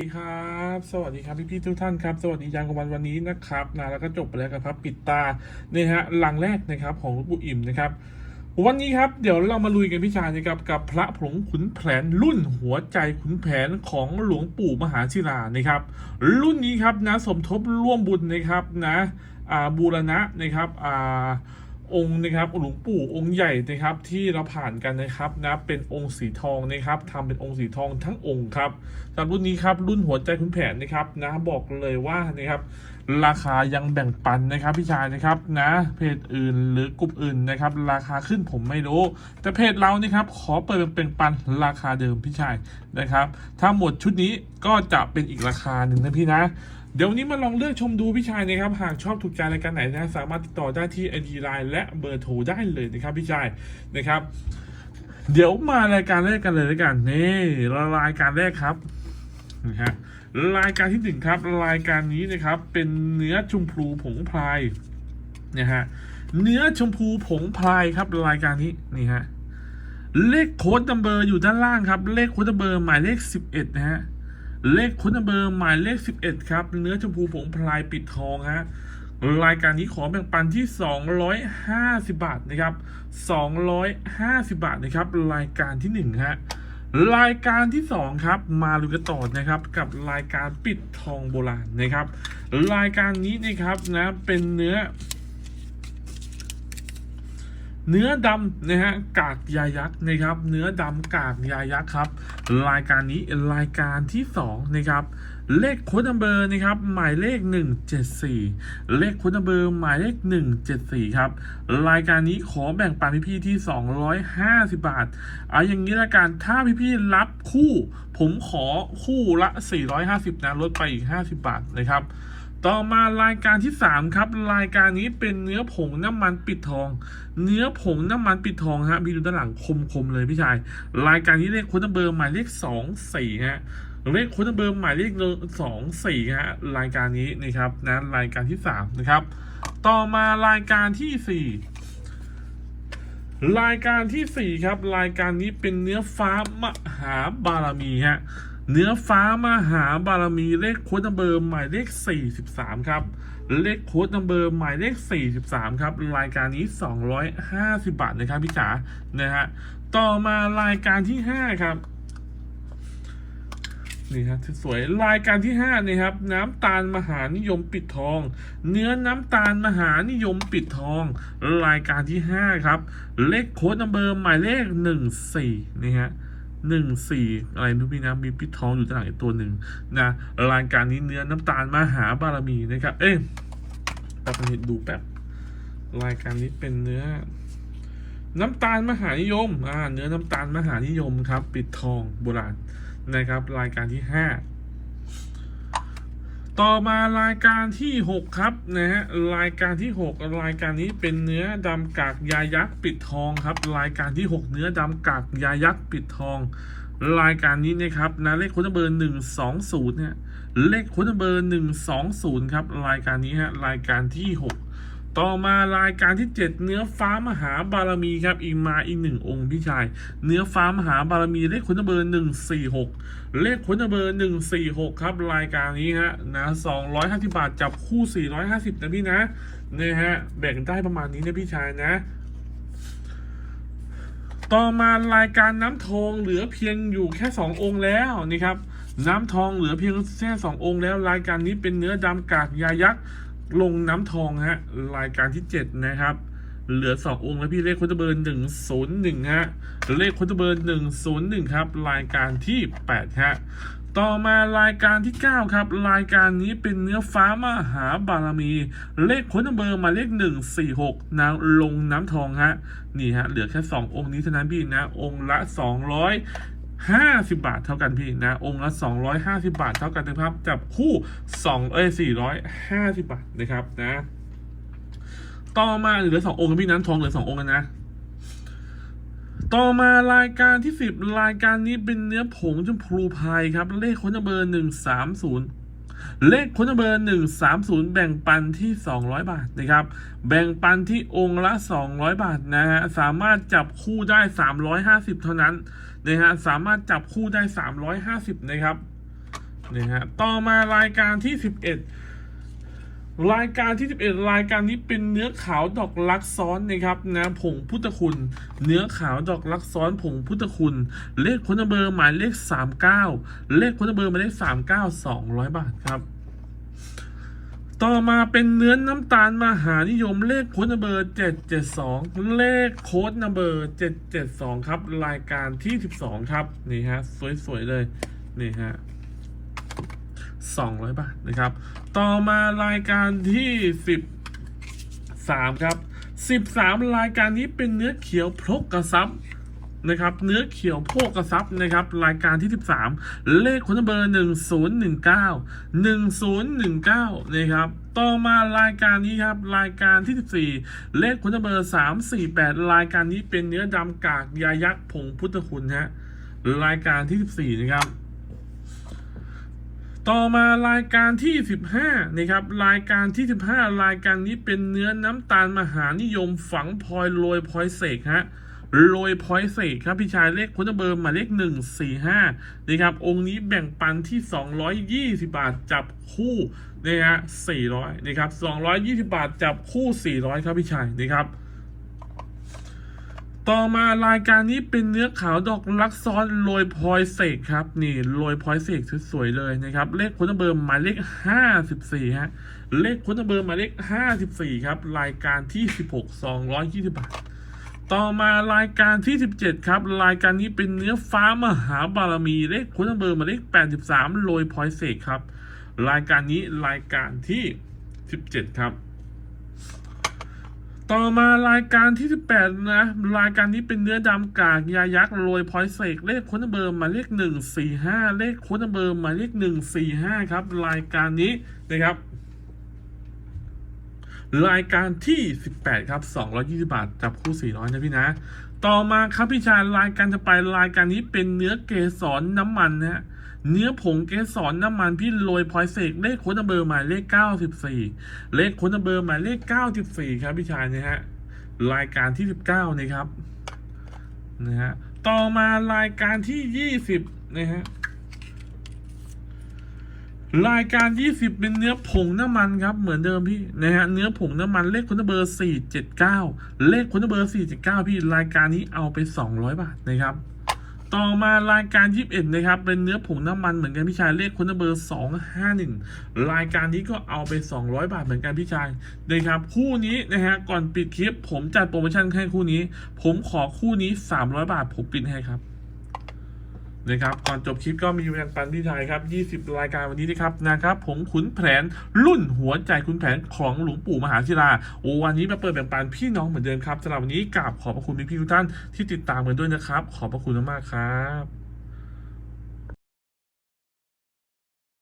สวัสดีครับสวัสดีครับพี่พี่ๆทุกท่านครับสวัสดียามกลางวันวันนี้นะครับนะแล้วก็จบไปแล้วกับพระปิดตาเนี่ยฮะหลังแรกนะครับของหลวงปู่อิ่มนะครับวันนี้ครับเดี๋ยวเรามาลุยกันพี่ชายนะครับกับพระผงขุนแผนรุ่นหัวใจขุนแผนของหลวงปู่มหาศิลานะครับ รุ่นนี้ครับนะสมทบร่วมบุญนะครับนะอ่าบูรณะนะครับอ่า องค์นะครับหลวงปู่องค์ใหญ่นะครับที่เราผ่านกันนะครับนะเป็นองค์สีทองนะครับทำเป็นองค์สีทองทั้งองค์ครับสำหรับรุ่นนี้ครับรุ่นหัวใจขุนแผนนะครับนะบอกเลยว่านะครับราคายังแบ่งปันนะครับพี่ชายนะครับนะเพจอื่นหรือกลุ่มอื่นนะครับราคาขึ้นผมไม่รู้ แต่เพจเรานะครับขอเปิดเป็นปันราคาเดิมพี่ชายนะครับ ถ้าหมดชุดนี้ก็จะเป็นอีกราคาหนึ่งนะพี่นะ เดี๋ยววันนี้มาลองเลือกชมดูพี่ชายนะครับ หากชอบถูกใจรายการไหนนะสามารถติดต่อได้ที่ ID Line และเบอร์โทรได้เลยนะครับพี่ชายนะครับ เดี๋ยวมารายการแรกกันเลยแล้วกันนี่รายการแรกครับนะฮะรายการที่หนึ่งครับ รายการนี้นะครับ เป็นเนื้อชมพูผงพลายนะฮะเนื้อชมพูผงพลายครับรายการนี้นี่ฮะเลขโค้ดนัมเบอร์อยู่ด้านล่างครับ เลขโค้ดนัมเบอร์หมายเลขสิบเอ็ดนะฮะ เลขคุณเบอร์หมายเลข 11 ครับ เนื้อชมพูผงพลายปิดทองฮะรายการนี้ขอแบ่งปันที่ 250 บาทนะครับ 250 บาทนะครับ รายการที่1ฮะรายการที่ 2 ครับ มาลุยกันต่อนะครับ กับรายการปิดทองโบราณนะครับ รายการนี้นะครับนะเป็นเนื้อ เนื้อดำนะฮะกากยายักษ์นะครับ เนื้อดำกากยายักษ์ครับ รายการนี้รายการที่สองนะครับเลขโค้ดนัมเบอร์นะครับหมายเลข 174 เลขโค้ดนัมเบอร์หมายเลข 174 ครับ รายการนี้ขอแบ่งปันพี่ๆที่ 250 บาทเอาอย่างนี้ละกันถ้าพี่ๆรับคู่ ผมขอคู่ละ 450นะลดไปอีก 50 บาทนะครับ ต่อมารายการที่ 3 ครับ รายการนี้เป็นเนื้อผงน้ำมันปิดทอง เนื้อผงน้ำมันปิดทองฮะพี่ดูด้านหลังคมๆเลยพี่ชาย รายการนี้เลขโค้ดนัมเบอร์หมายเลขสองสี่ฮะเลขโค้ดนัมเบอร์หมายเลขสองสี่ฮะรายการนี้นะครับนะรายการที่สามนะครับ ต่อมารายการที่สี่รายการที่สี่ครับ รายการนี้เป็นเนื้อฟ้ามหาบารมีฮะ เนื้อฟ้ามหาบารมีเลขโค้ดนัมเบอร์หมายเลขสี่สิบสามครับ เลขโค้ดนัมเบอร์หมายเลข 43 ครับ รายการนี้ 250 บาทนะครับพี่จ๋านะฮะต่อมารายการที่ 5 ครับนี่ครับสวยรายการที่5นี่ครับ น้ำตาลมหานิยมปิดทอง เนื้อน้ำตาลมหานิยมปิดทอง รายการที่ 5 ครับ เลขโค้ดนัมเบอร์หมายเลข 14นี่ฮะ หนึ่งสี่อะไรทุกพี่นะมีปิดทองอยู่ด้านหลังอีกตัวหนึ่งนะรายการนี้เนื้อน้ำตาลมหาบารมีนะครับ เอ๊ะแป๊บนึงดูแป๊บรายการนี้เป็นเนื้อ น้ำตาลมหานิยมอ่าเนื้อน้ำตาลมหานิยมครับ ปิดทองโบราณนะครับ รายการที่ห้า ต่อมารายการที่หกครับนะฮะรายการที่หกรายการนี้เป็นเนื้อดำกากยายักษ์ปิดทองครับ รายการที่หกเนื้อดำกากยายักษ์ปิดทอง รายการนี้นะครับนะเลขคุณเบอร์หนึ่งสองศูนย์เนี่ยเลขคุณเบอร์หนึ่งสองศูนย์ครับรายการนี้ฮะรายการที่หก ต่อมารายการที่เจ็ดเนื้อฟ้ามหาบารมีครับอีกมาอีกหนึ่งองค์พี่ชาย เนื้อฟ้ามหาบารมีเลขคุณเบอร์หนึ่งสี่หกเลขคุณเบอร์หนึ่งสี่หกครับรายการนี้ฮะนะสองร้อยห้าสิบาทจับคู่สี่ร้อยห้าสิบนะพี่นะเนี่ยฮะแบ่งได้ประมาณนี้นะพี่ชายนะต่อมารายการน้ำทองเหลือเพียงอยู่แค่สององค์แล้วนี่ครับน้ำทองเหลือเพียงแค่สององค์แล้ว รายการนี้เป็นเนื้อดำกากยายักษ์ ลงน้ำทองฮะรายการที่เจ็ดนะครับ เหลือสององค์แล้วพี่เลขคุตเบอร์หนึ่งศูนย์หนึ่งฮะ เลขคุตเบอร์หนึ่งศูนย์หนึ่งครับ รายการที่แปดฮะ ต่อมารายการที่ 9 ครับ รายการนี้เป็นเนื้อฟ้ามหาบารมี เลขค้นเบอร์มาเลขหนึ่งสี่หกนางลงน้ำทองฮะ นี่ฮะ เหลือแค่ 2 องค์นี้เท่านั้นพี่นะ องค์ละ 250 บาทเท่ากันพี่นะ องค์ละ 250 บาทเท่ากันนะครับ จับคู่ 2 เอ้ย450 บาทนะครับนะ ต่อมาเหลือสององค์นพี่นั้นทองเหลือสององค์นะต่อมารายการที่สิบรายการนี้เป็นเนื้อผงชมพูพายครับ เลขค้นเบอร์หนึ่งสามศูนย์ เลขค้นเบอร์หนึ่งสามศูนย์แบ่งปันที่สองร้อยบาทนะครับ แบ่งปันที่องค์ละสองร้อยบาทนะฮะ สามารถจับคู่ได้สามร้อยห้าสิบเท่านั้นนะฮะ สามารถจับคู่ได้สามร้อยห้าสิบนะครับนะฮะ ต่อมารายการที่สิบเอ็ด รายการที่ 11 รายการนี้เป็นเนื้อขาวดอกลักซ้อนนะครับนะผงพุทธคุณ เนื้อขาวดอกลักซ้อนผงพุทธคุณ เลขคนเบอร์หมายเลข 39 เลขคนเบอร์หมายเลข 39 200 บาทครับต่อมาเป็นเนื้อน้ำตาลมหานิยมเลขโค้ดนัมเบอร์ 772 เลขโค้ดนัมเบอร์ 772 ครับ รายการที่ 12 ครับ นี่ฮะ สวย ๆ เลย นี่ฮะ 200 บาทนะครับ ต่อมารายการที่ 13 ครับ 13 รายการนี้เป็นเนื้อเขียวพกกระซับนะครับเนื้อเขียวโพกกระซับนะครับรายการที่ 13 เลขคนเบอร์ 1019 1019นะครับต่อมารายการนี้ครับรายการที่ 14 เลขคนเบอร์ 348 รายการนี้เป็นเนื้อดำกากยายักษ์ผงพุทธคุณฮะรายการที่ 14 นะครับ ต่อมารายการที่ 15นะครับรายการที่ 15 รายการนี้เป็นเนื้อน้ำตาลมหานิยมฝังพลอยโรยพลอยเสกฮะโรยพลอยเสกครับพี่ชายเลขคุณเบอร์มาเลข145นะครับองค์นี้แบ่งปันที่220บาทจับคู่นะฮะ400นะครับ220บาทจับคู่400ครับพี่ชายนะครับ ต่อมารายการนี้เป็นเนื้อขาวดอกลักซ้อนโรยพลอยเสกครับ นี่โรยพลอยเสกสวยๆเลยนะครับ เลขคุณเบอร์หมายเลขห้าสิบสี่ฮะเลขคุณเบอร์หมายเลขห้าสิบสี่ครับ รายการที่สิบหกสองร้อยยี่สิบบาทต่อมารายการที่ 17 ครับ รายการนี้เป็นเนื้อฟ้ามหาบารมีเลขคุณเบอร์หมายเลข 83โรยพลอยเสกครับ รายการนี้รายการที่ 17 ครับ ต่อมารายการที่ 18 นะ รายการนี้เป็นเนื้อดำกากยายักษ์โรยพอยเสกเลขค้นเบอร์มาเลข 145 เลขค้นเบอร์มาเลข 145 ครับ รายการนี้นะครับ รายการที่ 18 ครับ 220 บาทจับคู่ 400 นะพี่นะ ต่อมาครับพี่ชายรายการจะไปรายการนี้เป็นเนื้อเกสรน้ำมันนะฮะ เนื้อผงเกสรน้ำมันพี่โรยพลอยเสกเลขค้ดเบอร์หมายเลข 94 เลขค้ดเบอร์หมายเลข 94 ครับพี่ชายนะฮะรายการที่ 19นะครับนะฮะต่อมารายการที่ 20นะฮะรายการ 20 เป็นเนื้อผงน้ำมันครับ เหมือนเดิมพี่นะฮะเนื้อผงน้ำมันเลขคุณเบอร์ 479 เลขคุณเบอร์ 479 พี่รายการนี้เอาไป 200 บาทนะครับ ต่อมารายการ 21 นะครับ เป็นเนื้อผงน้ำมันเหมือนกันพี่ชายเลขคุณเบอร์ 251 รายการนี้ก็เอาไป 200 บาทเหมือนกันพี่ชายนะครับ คู่นี้นะฮะก่อนปิดคลิป ผมจัดโปรโมชั่นให้คู่นี้ ผมขอคู่นี้ 300 บาทผมปิดให้ครับ นะครับก่อนจบคลิปก็มีแบ่งปันที่ไทยครับ 20 รายการวันนี้นะครับนะครับผมขุนแผนรุ่นหัวใจขุนแผนของหลวงปู่มหาศิลาโอ้วันนี้มาเปิดแบ่งปันพี่น้องเหมือนเดิมครับสำหรับวันนี้กราบขอบพระคุณพี่ๆทุกท่านที่ติดตามกันด้วยนะครับ ขอบพระคุณมากๆครับ